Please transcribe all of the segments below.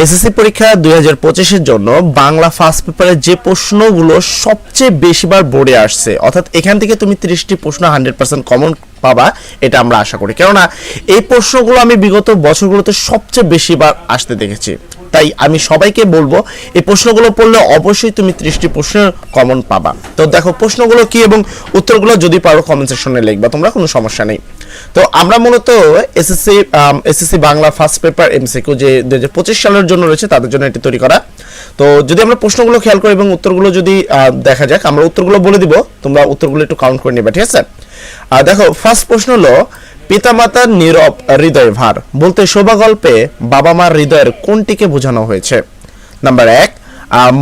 SSC পরীক্ষা দুই হাজার পঁচিশের জন্য বাংলা ফার্স্ট পেপারে যে প্রশ্নগুলো সবচেয়ে বেশিবার বোর্ডে আসছে, অর্থাৎ এখান থেকে তুমি তিরিশটি প্রশ্ন হান্ড্রেড পার্সেন্ট কমন পাবা, এটা আমরা আশা করি। কেননা এই প্রশ্নগুলো আমি বিগত বছরগুলোতে সবচেয়ে বেশিবার আসতে দেখেছি। তাই আমি সবাইকে বলব, এই প্রশ্নগুলো পড়লে অবশ্যই তুমি ত্রিশটি প্রশ্নের কমন পাবা। তো দেখো, প্রশ্নগুলো কি এবং উত্তরগুলো যদি পারো কমেন্ট সেকশনে লিখবা, তোমরা কোনো সমস্যা নেই। তো আমরা মূলত SSC SSC Bangla first paper MCQ যে দু হাজার পঁচিশ সালের জন্য রয়েছে, তাদের জন্য এটি তৈরি করা। তো যদি আমরা প্রশ্নগুলো খেয়াল করি এবং উত্তরগুলো যদি দেখা যাক, আমরা উত্তরগুলো বলে দিব, তোমরা উত্তরগুলো একটু কাউন্ট করে নেবে, ঠিক আছে? দেখো ফার্স্ট প্রশ্ন হলো পিতামাতার নীরব হৃদয় ভার, বলতে শোভা গল্পে বাবা মার হৃদয়ের কোনটিকে বোঝানো হয়েছে? নাম্বার এক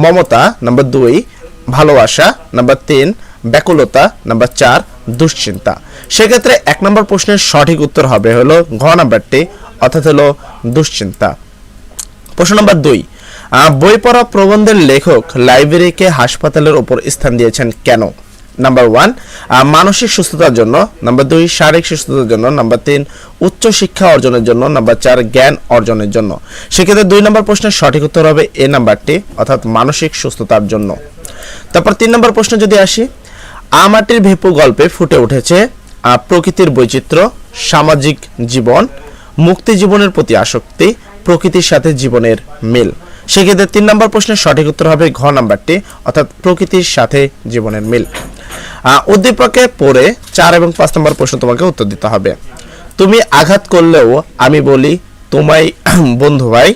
মমতা। নাম্বার দুই, ভালোবাসা। নাম্বার তিন, ব্যাকুলতা। নাম্বার চার, দুশ্চিন্তা। সেক্ষেত্রে এক নম্বর প্রশ্নের সঠিক উত্তর হবে হলো ঘ নাম্বারটি, অর্থাৎ হলো দুশ্চিন্তা। প্রশ্ন নম্বর দুই বই পড়া প্রবন্ধের লেখক লাইব্রেরিকে হাসপাতালের ওপর স্থান দিয়েছেন কেন? নাম্বার ওয়ান মানসিক সুস্থতার জন্য। নাম্বার দুই, শারীরিক সুস্থতার জন্য। নাম্বার তিন, উচ্চ শিক্ষা অর্জনের জন্য। নাম্বার চার, জ্ঞান অর্জনের জন্য। সেক্ষেত্রে দুই নম্বর প্রশ্নের সঠিক উত্তর হবে এ নাম্বারটি অর্থাৎ মানসিক সুস্থতার জন্য। তারপর তিন নম্বর প্রশ্ন যদি আসি আমাটির ভেপু গল্পে ফুটে উঠেছে প্রকৃতির বৈচিত্র্য, সামাজিক জীবন মুক্তি জীবনের প্রতি আসক্তি, প্রকৃতির সাথে জীবনের মিল। সেক্ষেত্রে তিন নম্বর প্রশ্নের সঠিক উত্তর হবে ঘ নাম্বারটি অর্থাৎ প্রকৃতির সাথে জীবনের মিল। উদ্দীপকে পড়ে চার এবং পাঁচ নম্বর প্রশ্ন তোমাকে উত্তর দিতে হবে। তুমি আঘাত করলেও আমি বলি, তোমায়, বন্ধু ভাই,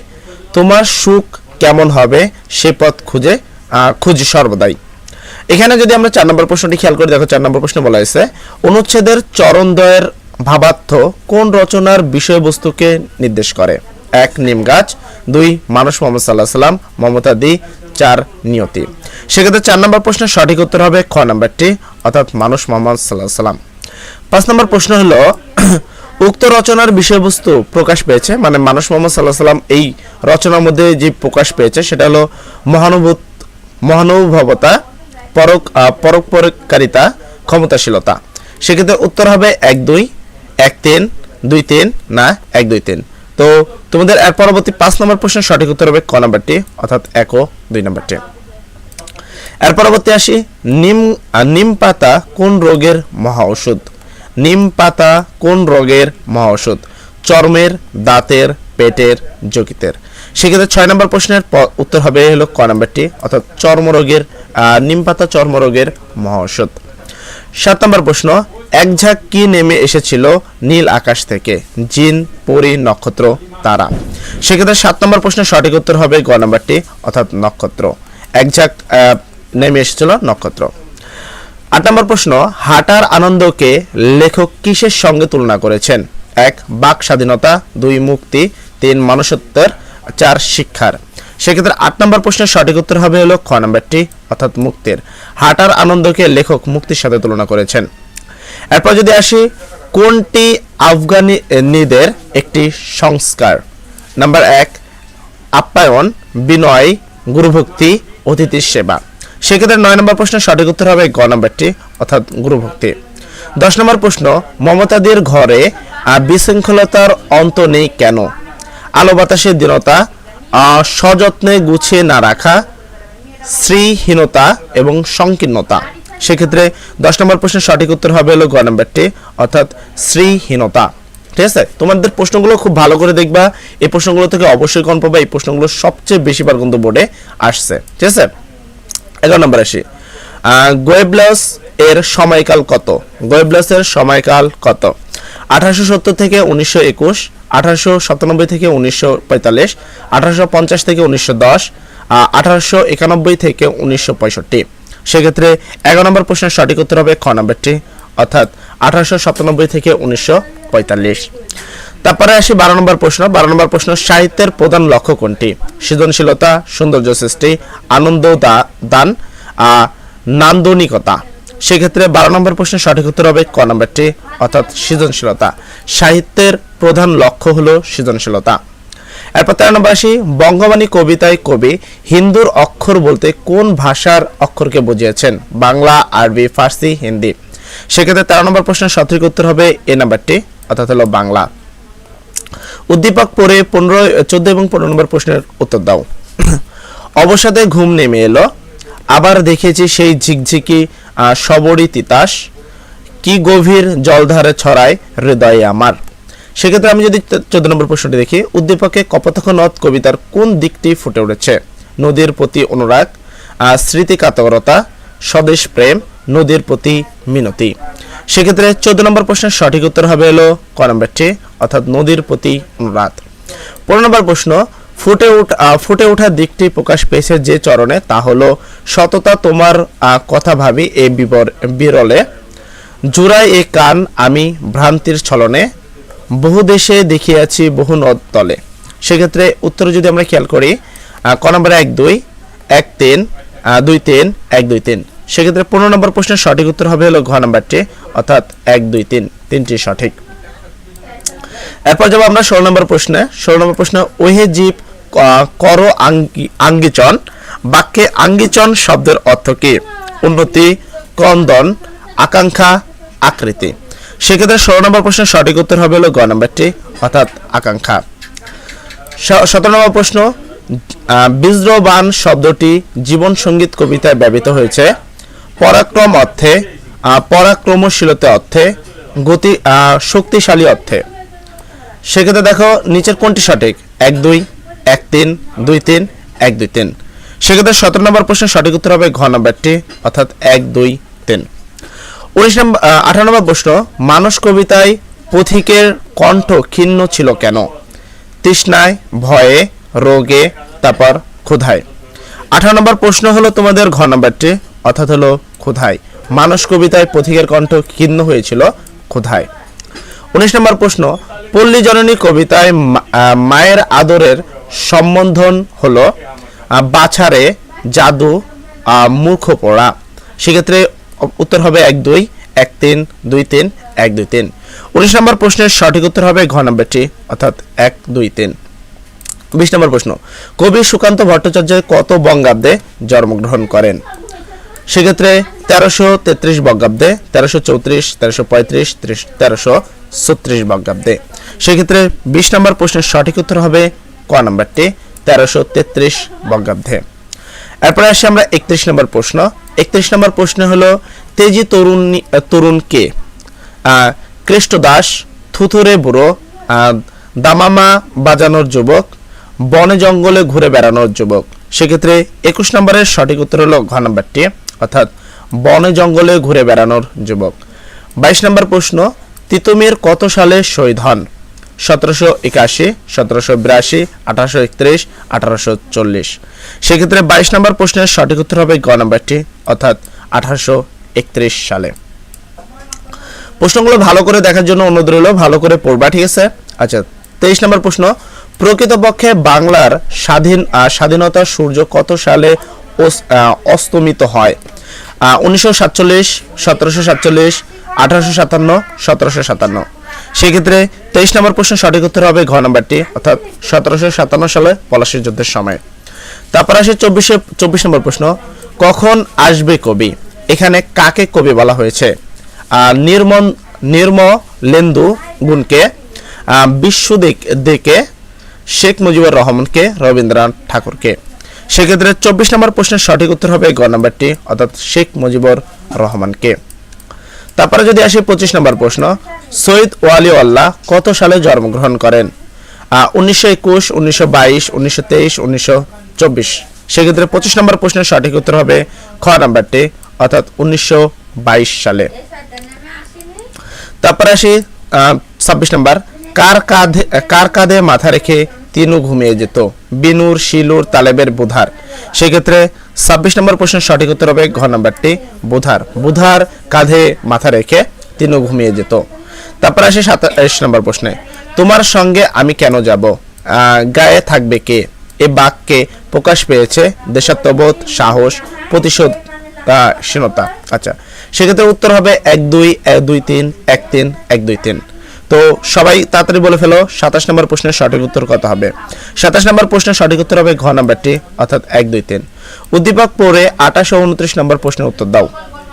তোমার সুখ কেমন হবে সে পথ খুঁজে খুঁজি সর্বদাই। এখানে যদি আমরা চার নম্বর প্রশ্নটি খেয়াল করি, দেখো চার নম্বর প্রশ্ন বলা হয়েছে, অনুচ্ছেদের চরণদ্বয়ের ভাবার্থ কোন রচনার বিষয়বস্তুকে নির্দেশ করে? এক নিম গাছ দুই মানুষ মোহাম্মদ সাল্লাহ সাল্লাম মমতা দি চার নিয়তি। সেক্ষেত্রে চার নম্বর প্রশ্নের সঠিক উত্তর হবে খ নাম্বারটি অর্থাৎ মানুষ মোহাম্মদ সাল্লাহ সাল্লাম। পাঁচ নম্বর প্রশ্ন হলো উক্ত রচনার বিষয়বস্তু প্রকাশ পেয়েছে? মানে মানুষ মোহাম্মদ সাল্লাহ সাল্লাম এই রচনার মধ্যে যে প্রকাশ পেয়েছে সেটা হলো মহানুভূত মহানুভবতা পরক আহ, পরোপকারিতা ক্ষমতাশীলতা। সেক্ষেত্রে উত্তর হবে এক দুই এক তিন দুই তিন না এক দুই তিন। তো তোমাদের এর পরবর্তী পাঁচ নম্বর প্রশ্নের সঠিক উত্তর হবে ক নাম্বারটি, অর্থাৎ এক ও দুই নাম্বারটি। এর পরবর্তী আসি, নিম নিম পাতা কোন রোগের মহা ঔষধ? নিম পাতা কোন রোগের মহা ঔষধ? চর্মের, দাঁতের, পেটের, যকিতের। সেক্ষেত্রে ছয় নম্বর প্রশ্নের উত্তর হবে হলো ক নাম্বারটি, অর্থাৎ চর্মরোগের নিম পাতা চর্মরোগের মহা ঔষধ। সাত নম্বর প্রশ্ন এক ঝাঁক কি নেমে এসেছিল নীল আকাশ থেকে? জিন, পরি, নক্ষত্র, তারা। সেক্ষেত্রে সাত নম্বর প্রশ্নের সঠিক উত্তর হবে গ নাম্বারটি, অর্থাৎ নক্ষত্র। এক ঝাঁক নেমে এসেছিল নক্ষত্র। আট নম্বর প্রশ্ন, হাঁটার আনন্দকে লেখক কিসের সঙ্গে তুলনা করেছেন? এক, বাক স্বাধীনতা, দুই, মুক্তি, তিন মানুষত্বের চার, শিক্ষার। সেক্ষেত্রে আট নম্বর প্রশ্নের সঠিক উত্তর হবে হলো খ নম্বরটি, অর্থাৎ মুক্তির। হাঁটার আনন্দকে লেখক মুক্তির সাথে তুলনা করেছেন। এরপর যদি আসি, কোনটি আফগানিদের একটি সংস্কার? নাম্বার এক, আপ্যায়ন, বিনয়, গুরুভক্তি অতিথির সেবা। সেক্ষেত্রে নয় নম্বর প্রশ্নের সঠিক উত্তর হবে গ নম্বরটি, অর্থাৎ গুরুভক্তি। দশ নম্বর প্রশ্ন, মমতাদের ঘরে বিশৃঙ্খলতার অন্ত নেই কেন? আলো বাতাসের দীনতা সযত্নে গুছিয়ে না রাখা, শ্রীহীনতা এবং সংকীর্ণতা। সেক্ষেত্রে দশ নম্বর প্রশ্নের সঠিক উত্তর হবে হলো গ নম্বরটি, অর্থাৎ শ্রীহীনতা। ঠিক আছে? তোমাদের প্রশ্নগুলো খুব ভালো করে দেখবা। এই প্রশ্নগুলো থেকে অবশ্যই কন পাবা। এই প্রশ্নগুলো সবচেয়ে বেশিবার কিন্তু বোর্ডে আসছে। ঠিক আছে? এগারো নম্বর আসি। গোয়েবলাস এর সময়কাল কত? গোয়েবলাস এর সময়কাল কত? আঠারোশো সত্তর থেকে উনিশশো একুশ, আঠারোশো সাতানব্বই থেকে উনিশশো পঁয়তাল্লিশ, আঠারোশো পঞ্চাশ থেকে উনিশশো দশ আঠারোশো একানব্বই থেকে উনিশশো পঁয়ষট্টি। সেক্ষেত্রে এগারো নম্বর প্রশ্নের সঠিক উত্তর হবে খ নম্বরটি, অর্থাৎ আঠারোশো সাতানব্বই থেকে উনিশশো পঁয়তাল্লিশ। তারপরে আসি বারো নম্বর প্রশ্ন। বারো নম্বর প্রশ্ন, সাহিত্যের প্রধান লক্ষ্য কোনটি? সৃজনশীলতা, সৌন্দর্য সৃষ্টি, আনন্দ দান নান্দনিকতা। সেক্ষেত্রে বারো নম্বর প্রশ্নের সঠিক উত্তর হবে ক নম্বরটি, অর্থাৎ সৃজনশীলতা। সাহিত্যের প্রধান লক্ষ্য হলো সৃজনশীলতা। এরপর তেরো বঙ্গবাণী কবিতায় কবি হিন্দুর অক্ষর বলতে কোন ভাষার অক্ষরকে বুঝিয়েছেন? বাংলা, আরবি, ফার্সি, হিন্দি। সেক্ষেত্রে তেরো নম্বর প্রশ্নের সঠিক উত্তর হবে এ নাম্বারটি, অর্থাৎ হলো বাংলা। উদ্দীপক পরে পনেরো চোদ্দ এবং পনেরো নম্বর প্রশ্নের উত্তর দাও। অবসাদে ঘুম নেমে এলো। আবার দেখেছি সেই ঝিকঝিকি সবরী তিতাস। কি গভীর জলধারে ছড়ায় হৃদয়ে আমার। সেক্ষেত্রে আমি যদি চোদ্দ নম্বর প্রশ্নটি দেখি, উদ্দীপকে কপোতাক্ষ নদ কবিতার কোন দিকটি ফুটে উঠেছে? নদীর প্রতি অনুরাগ স্মৃতিকাতরতা, স্বদেশ প্রেম, নদীর প্রতি মিনতি। সেক্ষেত্রে চোদ্দ নম্বর প্রশ্নের সঠিক উত্তর হবে হলো ক অর্থাৎ নদীর প্রতি অনুরাগ। পনেরো নম্বর প্রশ্ন, ফুটে উঠ ফুটে ওঠার দিকটি প্রকাশ পেয়েছে যে চরণে, তা হলো, সততা তোমার কথা ভাবি এ বিবর, বিরলে, জুড়াই এ কান আমি ভ্রান্তির ছলনে বহু দেশে দেখিয়াছি বহু নদ তলে। সেক্ষেত্রে উত্তরে যদি আমরা খেয়াল করি ক নম্বরে এক দুই, এক তিন দুই তিন, এক দুই তিন। সেক্ষেত্রে পনেরো নম্বর প্রশ্নের সঠিক উত্তর হবে হলো ঘ নম্বরটি, অর্থাৎ এক, দুই, তিন, তিনটি সঠিক। এরপর যাব আমরা ষোলো নম্বর প্রশ্নে। ষোলো নম্বর প্রশ্ন, ওহে জীব কর আঙ্গি, আঙ্গিচন। বাক্যে আঙ্গিচন শব্দের অর্থ কি? উন্নতি, ক্রন্দন, আকাঙ্ক্ষা, আকৃতি। সেক্ষেত্রে ষোলো নম্বর প্রশ্নের সঠিক উত্তর হবে হলো গ নম্বরটি অর্থাৎ আকাঙ্ক্ষা। সতেরো নম্বর প্রশ্ন বিজ্রবান শব্দটি জীবন সংগীত কবিতায় ব্যবহৃত হয়েছে। পরাক্রম অর্থে পরাক্রমশীলতা অর্থে, গতি শক্তিশালী অর্থে। সেক্ষেত্রে দেখো, নিচের কোনটি সঠিক? এক, দুই, এক, তিন, দুই, তিন, এক, দুই, তিন। সেক্ষেত্রে সতেরো নম্বর প্রশ্নের সঠিক উত্তর হবে ঘ নম্বরটি অর্থাৎ এক, দুই, তিন। উনিশ নম্বর আঠারো নম্বর প্রশ্ন, মানস কবিতায় পথিকের কণ্ঠ ক্ষীণ ছিল কেন? তৃষ্ণায়, ভয়ে, রোগে, তারপর ক্ষুধায়। আঠারো নম্বর প্রশ্ন হলো তোমাদের ঘ নম্বরটি, অর্থাৎ হলো ক্ষুধায়। মানস কবিতায় পথিকের কণ্ঠ ক্ষীণ হয়েছিল, ক্ষুধায়। উনিশ নম্বর প্রশ্ন, পল্লী জননী কবিতায় মায়ের আদরের সম্বন্ধন হলো বাছারে জাদু মূর্খ পড়া সেক্ষেত্রে উত্তর হবে এক দুই, এক তিন, দুই তিন, এক দুই তিন। উনিশ নম্বর প্রশ্নের সঠিক উত্তর হবে ঘ নম্বরটি, অর্থাৎ এক, দুই, তিন। বিশ নম্বর প্রশ্ন, কবি সুকান্ত ভট্টাচার্য কত বঙ্গাব্দে জন্মগ্রহণ করেন? সেক্ষেত্রে তেরোশো তেত্রিশ বঙ্গাব্দে, তেরোশো চৌত্রিশ, তেরোশো পঁয়ত্রিশ তেরোশো ছত্রিশ বঙ্গাব্দে। সেক্ষেত্রে বিশ নম্বর প্রশ্নের সঠিক উত্তর হবে ক নম্বরটি, তেরোশো তেত্রিশ বঙ্গাব্দে। এরপরে আসি আমরা একত্রিশ নম্বর প্রশ্ন। একত্রিশ নম্বর প্রশ্ন হলো, তেজি তরুণ তরুণ কে? কৃষ্ট দাস, থুথুরে বুড়ো দামামা বাজানোর যুবক, বনে জঙ্গলে ঘুরে বেড়ানোর যুবক। সেক্ষেত্রে একুশ নম্বরের সঠিক উত্তর হলো ঘ নম্বরটি, অর্থাৎ বনে জঙ্গলে ঘুরে বেড়ানোর যুবক। বাইশ নম্বর প্রশ্ন, তিতুমির কত সালে শহীদ হন? সতেরোশো একাশি সতেরোশো বিরাশি আঠারোশো একত্রিশ আঠারোশো চল্লিশ। সেক্ষেত্রে বাইশ নম্বর প্রশ্নের সঠিক উত্তর হবে গ নম্বরটি অর্থাৎ আঠারোশো একত্রিশ সালে। প্রশ্নগুলো ভালো করে দেখার জন্য অনুরোধ রইল ভালো করে পড়বা ঠিক আছে? আচ্ছা তেইশ নম্বর প্রশ্ন প্রকৃতপক্ষে বাংলার স্বাধীন আহ, স্বাধীনতার সূর্য কত সালে অস্তমিত হয়? উনিশশো সাতচল্লিশ সতেরোশো সাতচল্লিশ আঠারোশো সাতান্ন সতেরোশো সাতান্ন। সেক্ষেত্রে তেইশ নম্বর প্রশ্নের সঠিক উত্তর হবে ঘ নম্বরটি অর্থাৎ সতেরোশো সাতান্ন সালে পলাশীর যুদ্ধের সময়। তারপর আসে চব্বিশে চব্বিশ নম্বর প্রশ্ন কখন আসবে কবি? এখানে কাকে কবি বলা হয়েছে? আহ, নির্মন নির্ম লেন্দু গুণকে বিশ্ব দেকে শেখ মুজিবুর রহমানকে রবীন্দ্রনাথ ঠাকুরকে। সেক্ষেত্রে চব্বিশ নম্বর প্রশ্নের সঠিক উত্তর হবে গ নম্বরটি অর্থাৎ শেখ মুজিবুর রহমানকে। তারপরে যদি আসি পঁচিশ নম্বর প্রশ্ন, সৈয়দ ওয়ালি আল্লাহ কত সালে জন্মগ্রহণ করেন? উনিশশো একুশ, উনিশশো বাইশ, উনিশশো তেইশ, উনিশশো চব্বিশ। সেক্ষেত্রে পঁচিশ নম্বর প্রশ্নের সঠিক উত্তর হবে খ নাম্বারটি, অর্থাৎ উনিশশো বাইশ সালে। তারপরে আসি ছাব্বিশ নম্বর। কার কাঁধে কার কাঁধে মাথা রেখে তিনু ঘুমিয়ে যেত। বিনুর, শিলুর, তালেবের বুধার। সেক্ষেত্রে ছাব্বিশ নম্বর প্রশ্নের সঠিক উত্তর হবে ঘ নম্বরটি, বুধার। বুধার কাঁধে মাথা রেখে তিনু ঘুমিয়ে যেত। তারপর আসে সাতাশ নম্বর প্রশ্নে, তোমার সঙ্গে আমি কেন যাব? গায়ে থাকবে কে? এ বাক্যে প্রকাশ পেয়েছে দেশাত্মবোধ, সাহস, প্রতিশোধ শীলতা। আচ্ছা সেক্ষেত্রে উত্তর হবে এক দুই দুই তিন, এক তিন, এক দুই তিন। তো সবাই তাড়াতাড়ি বলে ফেলো, সাতাশ নম্বর প্রশ্নের সঠিক উত্তর কত হবে? সাতাশ নম্বর প্রশ্নের সঠিক উত্তর হবে ঘ নাম্বারটি, অর্থাৎ এক, দুই, তিন। উদ্দীপক পড়ে আঠাশ ও উনত্রিশ নম্বর প্রশ্নের উত্তর দাও।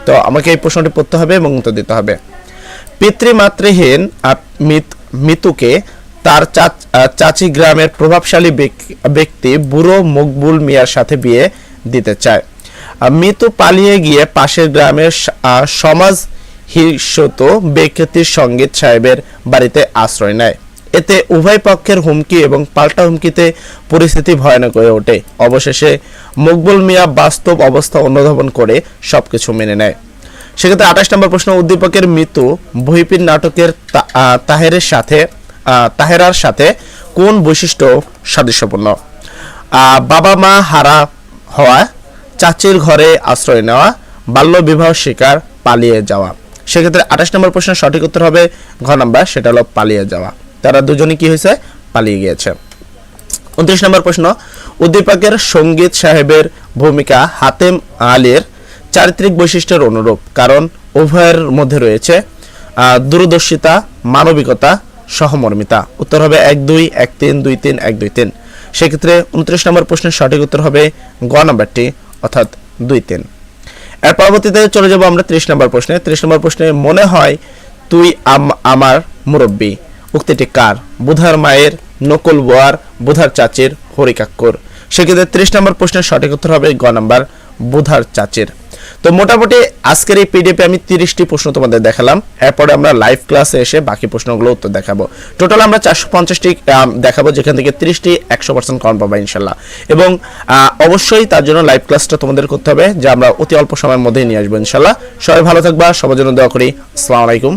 তো আমাকে এই প্রশ্নটি পড়তে হবে এবং উত্তর দিতে হবে। পিতৃমাতৃহীন মিতুকে তার চাচি গ্রামের প্রভাবশালী ব্যক- ব্যক্তি বুড়ো মকবুল মিয়ার সাথে বিয়ে দিতে চায়। মিতু পালিয়ে গিয়ে পাশের গ্রামের সমাজ হিসত ব্যক্তির সংগীত সাহেবের বাড়িতে আশ্রয় নেয়। এতে উভয় পক্ষের হুমকি এবং পাল্টা হুমকিতে পরিস্থিতি ভয়ানক হয়ে ওঠে। অবশেষে মকবুল মিয়া বাস্তব অবস্থা অনুধাবন করে সবকিছু মেনে নেয়। সেক্ষেত্রে আঠাশ নম্বর প্রশ্ন, উদ্দীপকের মৃত্যু বহিপিন নাটকের তাহেরের সাথে তাহেরার সাথে কোন বৈশিষ্ট্য সাদৃশ্যপূর্ণ? বাবা মা হারা হওয়া, চাচির ঘরে আশ্রয় নেওয়া, বাল্য বিবাহ শিকার পালিয়ে যাওয়া। সেক্ষেত্রে আঠাশ নম্বর প্রশ্নের সঠিক উত্তর হবে ঘ নাম্বার, সেটা হলো পালিয়ে যাওয়া। তারা দুজনে কি হয়েছে? পালিয়ে গিয়েছে। উনত্রিশ নম্বর প্রশ্ন, উদ্দীপকের সংগীত সাহেবের ভূমিকা হাতেম আলীর চারিত্রিক বৈশিষ্ট্যের অনুরূপ, কারণ উভয়ের মধ্যে রয়েছে দূরদর্শিতা, মানবিকতা, সহমর্মিতা। উত্তর হবে এক দুই, এক তিন, দুই তিন, এক দুই তিন। সেক্ষেত্রে উনত্রিশ নম্বর প্রশ্নের সঠিক উত্তর হবে গ নম্বরটি, অর্থাৎ দুই তিন। এর পরবর্তীতে চলে যাব আমরা ত্রিশ নম্বর প্রশ্নে। ত্রিশ নম্বর প্রশ্নে মনে হয় তুই আম- আমার মুরব্বী। উক্তিটি কার? বুধার মায়ের নকুল বোয়ার, বুধার চাচের হরিকাক্কর। সেক্ষেত্রে ত্রিশ নম্বর প্রশ্নের সঠিক উত্তর হবে গ নাম্বার বুধার চাচির। তো মোটামুটি আজকের এই পিডিএফে আমি তিরিশটি প্রশ্ন তোমাদের দেখালাম। এরপরে আমরা লাইভ ক্লাসে এসে বাকি প্রশ্নগুলো উত্তর দেখাবো। টোটাল আমরা চারশো পঞ্চাশটি দেখাবো, যেখান থেকে তিরিশটি একশো পার্সেন্ট কম পাবো ইনশাল্লাহ। এবং অবশ্যই তার জন্য লাইভ ক্লাসটা তোমাদের করতে হবে, যে আমরা অতি অল্প সময়ের মধ্যেই নিয়ে আসব ইনশাল্লাহ। সবাই ভালো থাকবা, সবার জন্য দোয়া করি। আসসালামু আলাইকুম।